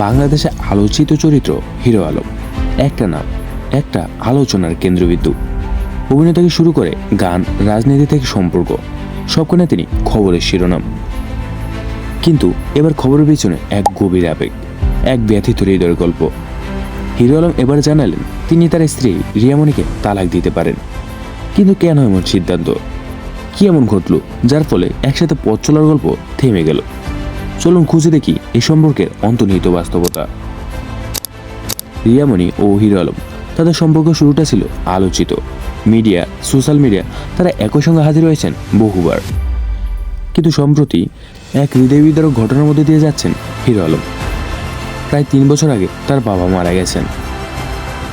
বাংলাদেশে আলোচিত চরিত্র হিরো আলম। একটা নাম, একটা আলোচনার কেন্দ্রবিন্দু। অভিনয় থেকে শুরু করে গান, রাজনীতি থেকে সম্পর্ক, সবখানে তিনি খবরের শিরোনাম। কিন্তু এবার খবরের পিছনে এক গভীর আবেগ, এক ব্যথিত হৃদয়ের গল্প। হিরো আলম এবার জানালেন, তিনি তার স্ত্রী রিয়ামণিকে তালাক দিতে পারেন। কিন্তু কেন এমন সিদ্ধান্ত? কি এমন ঘটল? যার ফলে একসাথে পথ চলার গল্প থেমে গেল। চলুন খুঁজে দেখি এই সম্পর্কের অন্তর্নিহিত বাস্তবতা। রিয়ামণি ও হিরো আলম, তাদের সম্পর্ক শুরুটা ছিল আলোচিত। মিডিয়া, সোশ্যাল মিডিয়া, তারা একই সঙ্গে হাজির হয়েছেন বহুবার। কিন্তু সম্প্রতি এক হৃদয় বিদারক ঘটনার মধ্যে দিয়ে যাচ্ছেন হিরো আলম। প্রায় তিন বছর আগে তার বাবা মারা গেছেন।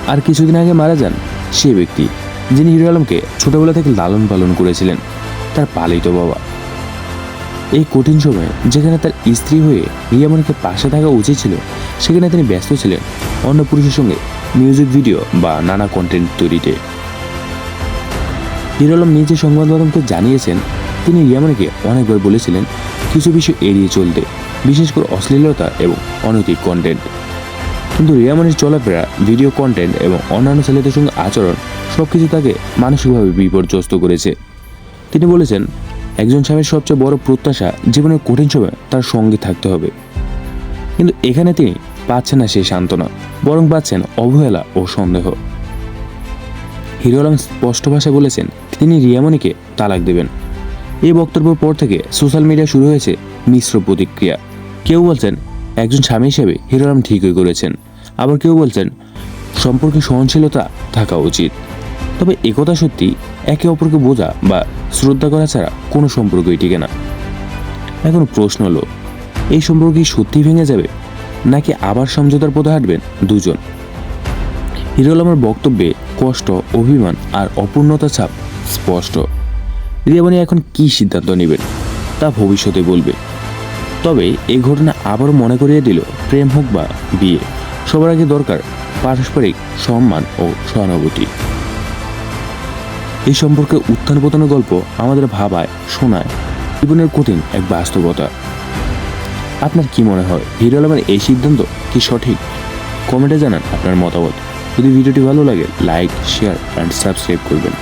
আর কিছুদিন আগে মারা যান সে ব্যক্তি, যিনি হিরো আলমকে ছোটবেলা থেকে লালন পালন করেছিলেন, তার পালিত বাবা। এই কঠিন সময়ে যেখানে তার স্ত্রী হয়ে রিয়ামণিকে পাশে থাকা উচিত ছিল, সেখানে তিনি ব্যস্ত ছিলেন। অন্য পুরুষের সঙ্গে মিউজিক ভিডিও বা নানা কন্টেন্ট তৈরিতে। হিরো আলম নিজে সংবাদ মাধ্যমকে জানিয়েছেন, তিনি রিয়ামণিকে অনেকবার বলেছিলেন, কিছু বিষয় এড়িয়ে চলতে, বিশেষ করে অশ্লীলতা এবং অনৈতিক কন্টেন্ট কিন্তু রিয়ামণির চলাফেরা ভিডিও কন্টেন্ট এবং অন্যান্য ছেলেদের সঙ্গে আচরণ সব কিছু তাকে মানসিকভাবে বিপর্যস্ত করেছে। তিনি বলেছেন একজন স্বামীর সবচেয়ে বড় প্রত্যাশা জীবনের কঠিন সময় তার সঙ্গে থাকতে হবে। কিন্তু এখানে তিনি পাচ্ছেন না সেই সান্ত্বনা, বরং পাচ্ছেন অবহেলা ও সন্দেহ। হিরো আলম স্পষ্ট ভাষায় বলেছেন, তিনি রিয়ামণিকে তালাক দেবেন। এই বক্তব্যের পর থেকে সোশ্যাল মিডিয়া শুরু হয়েছে মিশ্র প্রতিক্রিয়া। কেউ বলছেন, একজন স্বামী হিসেবে হিরো আলম ঠিকই করেছেন। আবার কেউ বলছেন, সম্পর্কে সহনশীলতা থাকা উচিত। তবে একথা সত্যি একে অপরকে বোঝা বা শ্রদ্ধা করা ছাড়া কোনো সম্পর্কই টিকে না। এখন প্রশ্ন হলো, এই সম্পর্ক কি সত্যি ভেঙে যাবে, নাকি আবার সমঝোতার পথে হাঁটবেন দুজন? হিরো আলমের বক্তব্যে কষ্ট, অভিমান আর অপূর্ণতা ছাপ স্পষ্ট। রিয়াবানি এখন কি সিদ্ধান্ত নেবেন, তা ভবিষ্যতে বলবে। তবে এই ঘটনা আবারও মনে করিয়ে দিল প্রেম হোক বা বিয়ে, সবার আগে দরকার পারস্পরিক সম্মান ও সহানুভূতি। এই সম্পর্কে উত্থান পতনের গল্প আমাদের ভাবায়, শোনায়। জীবনের কঠিন এক বাস্তবতা। আপনার কি মনে হয়, হিরো আলমের এই সিদ্ধান্ত কি সঠিক? কমেন্টে জানান আপনার মতামত। যদি ভিডিওটি ভালো লাগে, লাইক, শেয়ার অ্যান্ড সাবস্ক্রাইব করবেন।